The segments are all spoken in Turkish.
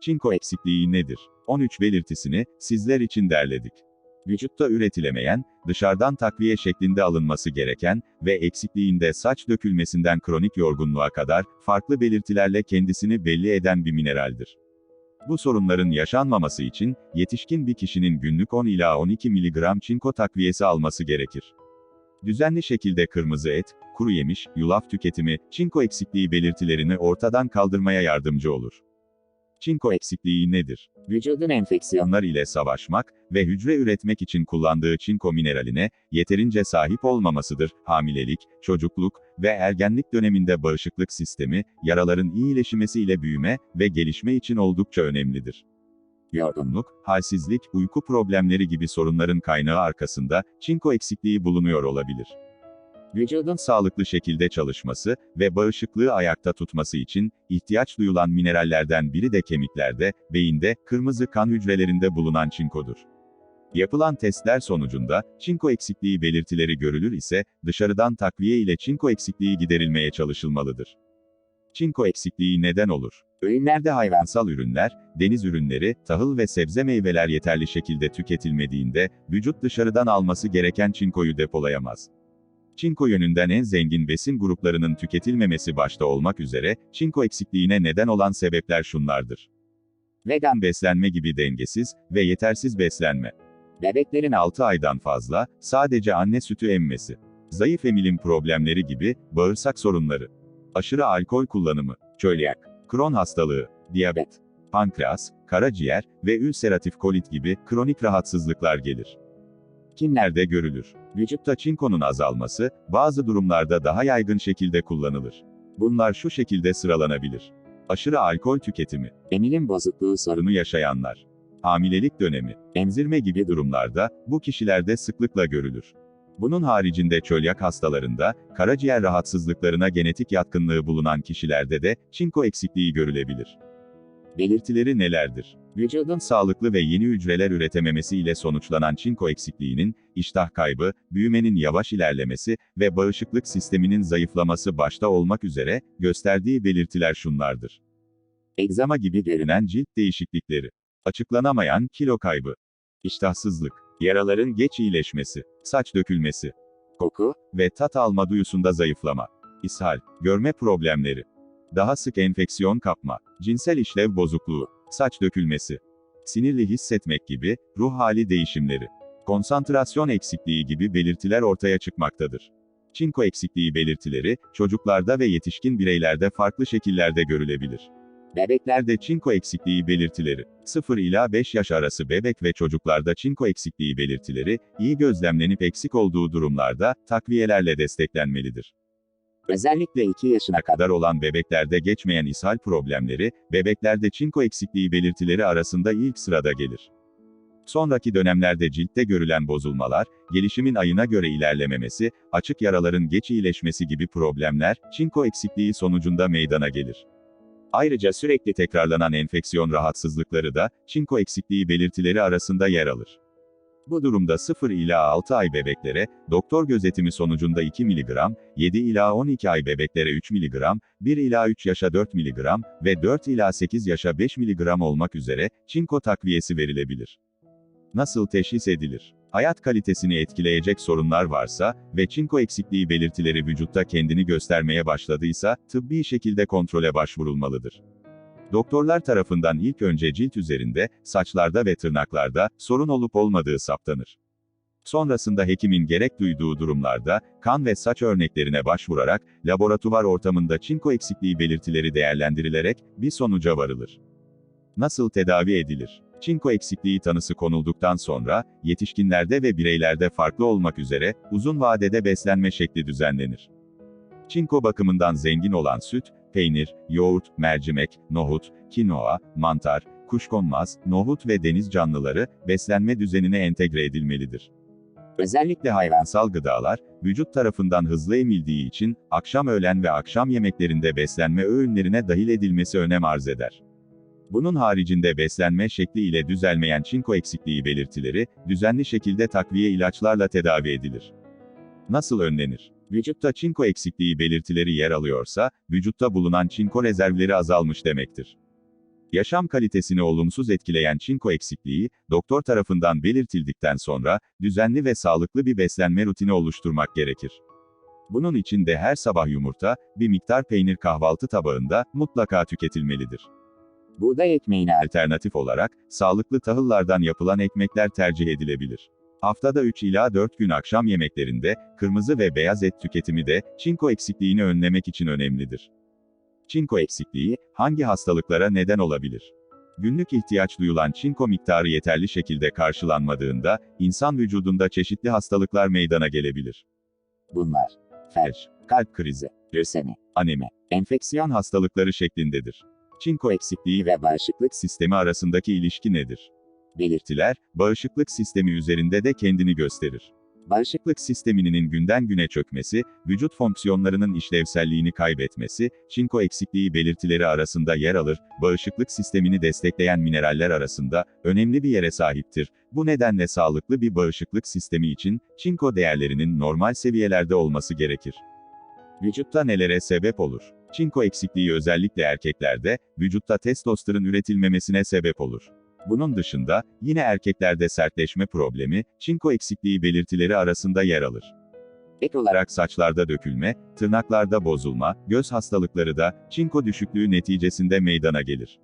Çinko eksikliği nedir? 13 belirtisini sizler için derledik. Vücutta üretilemeyen, dışarıdan takviye şeklinde alınması gereken ve eksikliğinde saç dökülmesinden kronik yorgunluğa kadar farklı belirtilerle kendisini belli eden bir mineraldir. Bu sorunların yaşanmaması için yetişkin bir kişinin günlük 10 ila 12 mg çinko takviyesi alması gerekir. Düzenli şekilde kırmızı et, kuru yemiş, yulaf tüketimi, çinko eksikliği belirtilerini ortadan kaldırmaya yardımcı olur. Çinko eksikliği nedir? Vücudun enfeksiyon, Onlar ile savaşmak ve hücre üretmek için kullandığı çinko mineraline yeterince sahip olmamasıdır. Hamilelik, çocukluk ve ergenlik döneminde bağışıklık sistemi, yaraların iyileşmesi ile büyüme ve gelişme için oldukça önemlidir. Yorgunluk, halsizlik, uyku problemleri gibi sorunların kaynağı arkasında çinko eksikliği bulunuyor olabilir. Vücudun sağlıklı şekilde çalışması ve bağışıklığı ayakta tutması için ihtiyaç duyulan minerallerden biri de kemiklerde, beyinde, kırmızı kan hücrelerinde bulunan çinkodur. Yapılan testler sonucunda çinko eksikliği belirtileri görülür ise dışarıdan takviye ile çinko eksikliği giderilmeye çalışılmalıdır. Çinko eksikliği neden olur? Öğünlerde hayvansal ürünler, deniz ürünleri, tahıl ve sebze meyveler yeterli şekilde tüketilmediğinde vücut dışarıdan alması gereken çinkoyu depolayamaz. Çinko yönünden en zengin besin gruplarının tüketilmemesi başta olmak üzere, çinko eksikliğine neden olan sebepler şunlardır. Vegan beslenme gibi dengesiz ve yetersiz beslenme. Bebeklerin 6 aydan fazla, sadece anne sütü emmesi. Zayıf emilim problemleri gibi, bağırsak sorunları. Aşırı alkol kullanımı, çölyak, kron hastalığı, diyabet, pankreas, karaciğer ve ülseratif kolit gibi kronik rahatsızlıklar gelir. Kimlerde görülür? Vücutta çinkonun azalması, bazı durumlarda daha yaygın şekilde kullanılır. Bunlar şu şekilde sıralanabilir. Aşırı alkol tüketimi, emilim bozukluğu sorunu yaşayanlar, hamilelik dönemi, emzirme gibi durumlarda, bu kişilerde sıklıkla görülür. Bunun haricinde çölyak hastalarında, karaciğer rahatsızlıklarına genetik yatkınlığı bulunan kişilerde de, çinko eksikliği görülebilir. Belirtileri nelerdir? Vücudun sağlıklı ve yeni hücreler üretememesi ile sonuçlanan çinko eksikliğinin, iştah kaybı, büyümenin yavaş ilerlemesi ve bağışıklık sisteminin zayıflaması başta olmak üzere, gösterdiği belirtiler şunlardır. Egzama gibi görünen cilt değişiklikleri. Açıklanamayan kilo kaybı. İştahsızlık. Yaraların geç iyileşmesi. Saç dökülmesi. koku, Ve tat alma duyusunda zayıflama. İshal. Görme problemleri. Daha sık enfeksiyon kapma. Cinsel işlev bozukluğu. Saç dökülmesi. Sinirli hissetmek gibi, ruh hali değişimleri. Konsantrasyon eksikliği gibi belirtiler ortaya çıkmaktadır. Çinko eksikliği belirtileri, çocuklarda ve yetişkin bireylerde farklı şekillerde görülebilir. Bebeklerde çinko eksikliği belirtileri. 0 ila 5 yaş arası bebek ve çocuklarda çinko eksikliği belirtileri, iyi gözlemlenip eksik olduğu durumlarda, takviyelerle desteklenmelidir. Özellikle 2 yaşına kadar olan bebeklerde geçmeyen ishal problemleri, bebeklerde çinko eksikliği belirtileri arasında ilk sırada gelir. Sonraki dönemlerde ciltte görülen bozulmalar, gelişimin ayına göre ilerlememesi, açık yaraların geç iyileşmesi gibi problemler, çinko eksikliği sonucunda meydana gelir. Ayrıca sürekli tekrarlanan enfeksiyon rahatsızlıkları da, çinko eksikliği belirtileri arasında yer alır. Bu durumda 0 ila 6 ay bebeklere, doktor gözetimi sonucunda 2 mg, 7 ila 12 ay bebeklere 3 mg, 1 ila 3 yaşa 4 mg ve 4 ila 8 yaşa 5 mg olmak üzere, çinko takviyesi verilebilir. Nasıl teşhis edilir? Hayat kalitesini etkileyecek sorunlar varsa ve çinko eksikliği belirtileri vücutta kendini göstermeye başladıysa, tıbbi şekilde kontrole başvurulmalıdır. Doktorlar tarafından ilk önce cilt üzerinde, saçlarda ve tırnaklarda sorun olup olmadığı saptanır. Sonrasında hekimin gerek duyduğu durumlarda, kan ve saç örneklerine başvurarak, laboratuvar ortamında çinko eksikliği belirtileri değerlendirilerek, bir sonuca varılır. Nasıl tedavi edilir? Çinko eksikliği tanısı konulduktan sonra, yetişkinlerde ve bireylerde farklı olmak üzere, uzun vadede beslenme şekli düzenlenir. Çinko bakımından zengin olan süt, peynir, yoğurt, mercimek, nohut, kinoa, mantar, kuşkonmaz, nohut ve deniz canlıları, beslenme düzenine entegre edilmelidir. özellikle hayvan Hayvansal gıdalar, vücut tarafından hızlı emildiği için, akşam öğlen ve akşam yemeklerinde beslenme öğünlerine dahil edilmesi önem arz eder. Bunun haricinde beslenme şekli ile düzelmeyen çinko eksikliği belirtileri, düzenli şekilde takviye ilaçlarla tedavi edilir. Nasıl önlenir? Vücutta çinko eksikliği belirtileri yer alıyorsa, vücutta bulunan çinko rezervleri azalmış demektir. Yaşam kalitesini olumsuz etkileyen çinko eksikliği, doktor tarafından belirtildikten sonra, düzenli ve sağlıklı bir beslenme rutini oluşturmak gerekir. Bunun için de her sabah yumurta, bir miktar peynir kahvaltı tabağında, mutlaka tüketilmelidir. Buğday ekmeğine Alternatif olarak, sağlıklı tahıllardan yapılan ekmekler tercih edilebilir. Haftada 3 ila 4 gün akşam yemeklerinde, kırmızı ve beyaz et tüketimi de, çinko eksikliğini önlemek için önemlidir. Çinko eksikliği, hangi hastalıklara neden olabilir? Günlük ihtiyaç duyulan çinko miktarı yeterli şekilde karşılanmadığında, insan vücudunda çeşitli hastalıklar meydana gelebilir. bunlar. Felç, Kalp krizi, lösemi, anemi, enfeksiyon hastalıkları şeklindedir. Çinko eksikliği ve bağışıklık sistemi arasındaki ilişki nedir? Belirtiler. Bağışıklık sistemi üzerinde de kendini gösterir. Bağışıklık sisteminin günden güne çökmesi, vücut fonksiyonlarının işlevselliğini kaybetmesi, çinko eksikliği belirtileri arasında yer alır, bağışıklık sistemini destekleyen mineraller arasında önemli bir yere sahiptir. Bu nedenle sağlıklı bir bağışıklık sistemi için çinko değerlerinin normal seviyelerde olması gerekir. Vücutta nelere sebep olur? Çinko eksikliği özellikle erkeklerde, vücutta testosteron üretilmemesine sebep olur. Bunun dışında, yine erkeklerde sertleşme problemi, çinko eksikliği belirtileri arasında yer alır. Ek olarak saçlarda dökülme, tırnaklarda bozulma, göz hastalıkları da, çinko düşüklüğü neticesinde meydana gelir.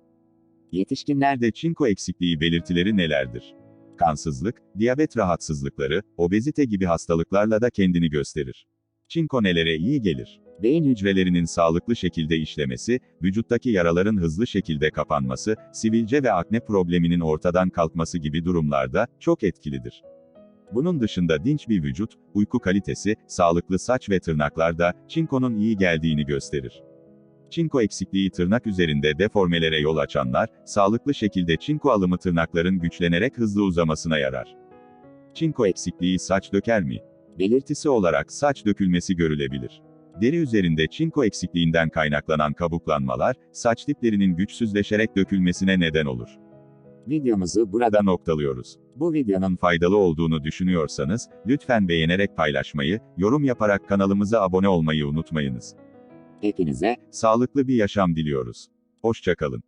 yetişkinler Nerede çinko eksikliği belirtileri nelerdir? Kansızlık, diyabet rahatsızlıkları, obezite gibi hastalıklarla da kendini gösterir. Çinko nelere iyi gelir? Beyin hücrelerinin sağlıklı şekilde işlemesi, vücuttaki yaraların hızlı şekilde kapanması, sivilce ve akne probleminin ortadan kalkması gibi durumlarda çok etkilidir. Bunun dışında dinç bir vücut, uyku kalitesi, sağlıklı saç ve tırnaklar da çinkonun iyi geldiğini gösterir. Çinko eksikliği tırnak üzerinde deformelere yol açanlar, sağlıklı şekilde çinko alımı tırnakların güçlenerek hızlı uzamasına yarar. Çinko eksikliği saç döker mi? Belirtisi olarak saç dökülmesi görülebilir. Deri üzerinde çinko eksikliğinden kaynaklanan kabuklanmalar, saç diplerinin güçsüzleşerek dökülmesine neden olur. videomuzu burada noktalıyoruz. bu videonun Faydalı olduğunu düşünüyorsanız, lütfen beğenerek paylaşmayı, yorum yaparak kanalımıza abone olmayı unutmayınız. hepinize Sağlıklı bir yaşam diliyoruz. Hoşçakalın.